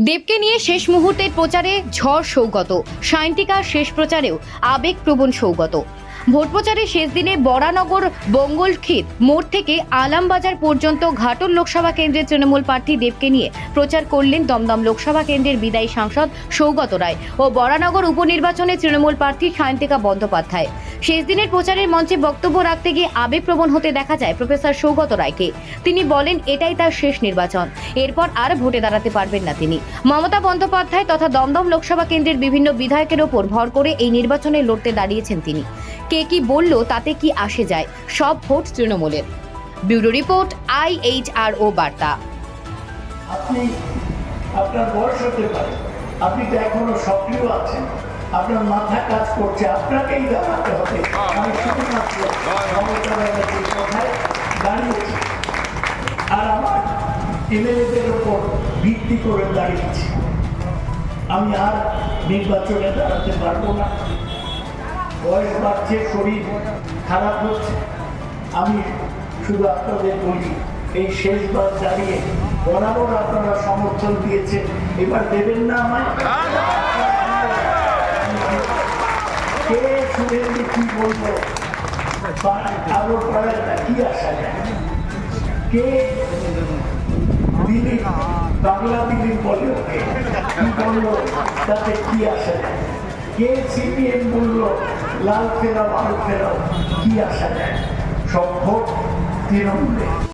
দেবকে নিয়ে শেষ মুহূর্তের প্রচারে ঝড় সৌগত। সায়ন্তিকার শেষ প্রচারেও আবেগপ্রবণ সৌগত। ভোট প্রচারের শেষ দিনে বরানগর বঙ্গলক্ষেত মোড় থেকে আলামবাজার পর্যন্ত ঘাটল লোকসভা কেন্দ্রের তৃণমূল প্রার্থী দেবকে নিয়ে প্রচার করলেন দমদম লোকসভা কেন্দ্রের বিদায়ী সাংসদ সৌগত রায় ও বরানগর উপনির্বাচনে তৃণমূল প্রার্থী সায়ন্তিকা বন্দ্যোপাধ্যায়। শেষ দিনের প্রচারের মঞ্চে বক্তব্য রাখতে গিয়ে আবেগপ্রবণ হতে দেখা যায় প্রফেসর সৌগত রায়কে। তিনি বলেন, এটাই তার শেষ নির্বাচন। এরপর আর ভোটে দাঁড়াতে পারবেন না তিনি। মমতা বন্দ্যোপাধ্যায় তথা দমদম লোকসভা কেন্দ্রের বিভিন্ন বিধায়কের ওপর ভর করে এই নির্বাচনে লড়তে দাঁড়িয়েছেন তিনি। কে কি বলল তাতে কি আসে যায়, সব ভোট তৃণমূলের। Bureau report, I H R O বার্তা। আপনি আপনার বয়স হতে পারে, আপনি তো এখনও সক্রিয় আছেন, আপনার মাথা কাজ করছে, আপনাকেই হবে। আমি শুধুমাত্র মমতা কথায় দাঁড়িয়েছি। আর আমার এমএলএদের ওপর ভিত্তি করে দাঁড়িয়েছি। আমি আর নির্বাচনে দাঁড়াতে পারব না। বয়স বাড়ছে শরীর খারাপ হচ্ছে। আমি শুধু আপনাদের বলি, এই শেষ শেষবার দাঁড়িয়ে বরাবর আপনারা সমর্থন দিয়েছেন। এবার দেবেন না আমায়? কে শুনেননি কি বলব? আরও কি আসা যায় কে দিলীপ, বাংলা দিলীপ বলে কি বলল? তাতে কি আসা যায় কে সিপিএম বলল? লাল ফেরাও আলো ফেরাও কি আসা যায় সব ভোট তৃণমূলে